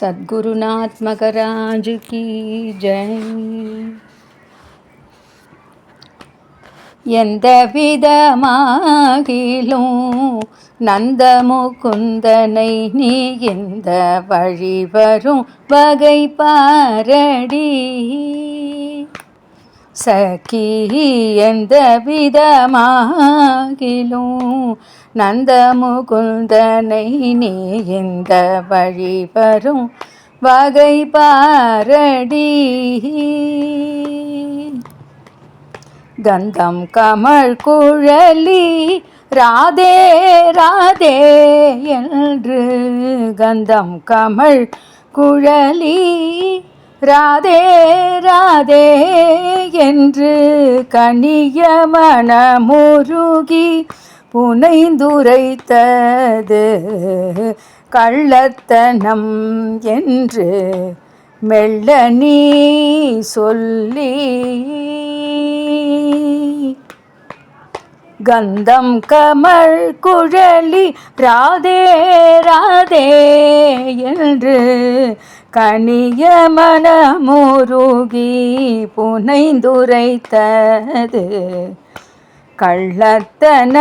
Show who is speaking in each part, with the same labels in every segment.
Speaker 1: சத்குருநாத் மகராஜ் கி ஜெய். எந்த விதமாகிலும் நந்த முகுந்தனை நீ இந்த வழி வரும் வகை பாரடி சகி எந்த விதமாகிலும் நந்த முகுந்தனை நீ இந்த வழி வரும்? வகை பாரடி. கந்தம் கமல் குழலி ராதே ராதே என்று கந்தம் கமல் குழலி ராதே ராதே என்று கனிய மனமுருகி புனைந்துரைத்தது. கள்ளத்தனம் என்று மெல்ல நீ சொல்லி. கந்தம் கமல் குழலி ராதே ராதே என்று கனிய மனமுருகி புனைந்துரைத்தது. கள்ளத்தனமென்று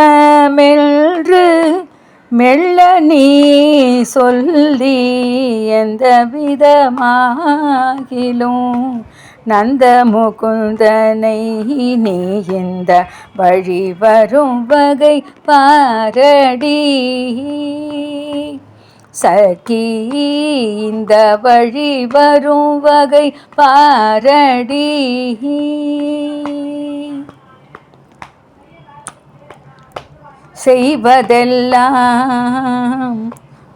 Speaker 1: மெல்ல நீ சொல்லி எந்த விதமாகிலும் நந்த முகுந்தனை நீ இந்த வழி வரும் வகை பாரடி. சகி இந்த வழி வரும் வகை பாரடி. செய்வதெல்லாம்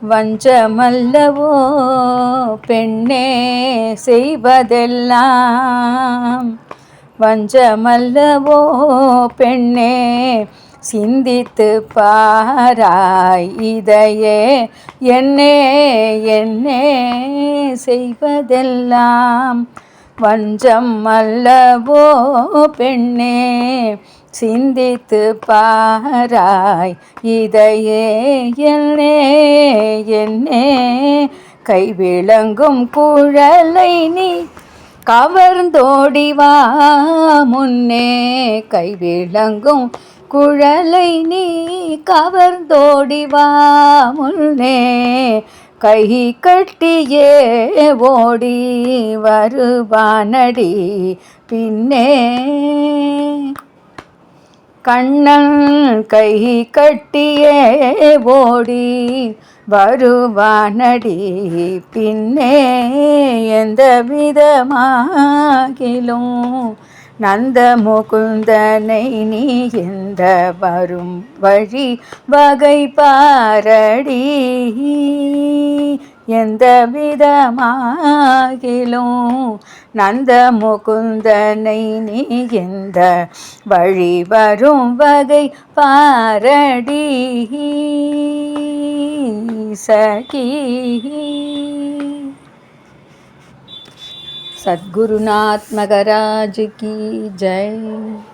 Speaker 1: வஞ்சமல்லவோ? பெண்ணே செய்வதெல்லாம் வஞ்சமல்லவோ? பெண்ணே சிந்தித்து பாராய் இதையே என்னே என்னே செய்வதெல்லாம் வஞ்சம் அல்லவோ பெண்ணே சிந்தித்து பாராய் இதையே என்னே என்னே. கைவிளங்கும் குழலை நீ கவர்ந்தோடிவா முன்னே. கைவிளங்கும் குழலை நீ கவர்ந்தோடிவா முன்னே. கை கட்டியே ஓடி வருவானடி பின்னே. கண்ணன் கை கட்டியே ஓடி வருவானடி. பின்னே எந்த விதமாகிலும் நந்த முகுந்தனை நீ எந்த வரும் வழி வகை பாரடி. எந்த விதமாகிலும் நந்த முகுந்தனை நீ எந்த வழி வரும் வகை பாரடி சகி. சத்குருநாத்மகராஜ் கி ஜெய்.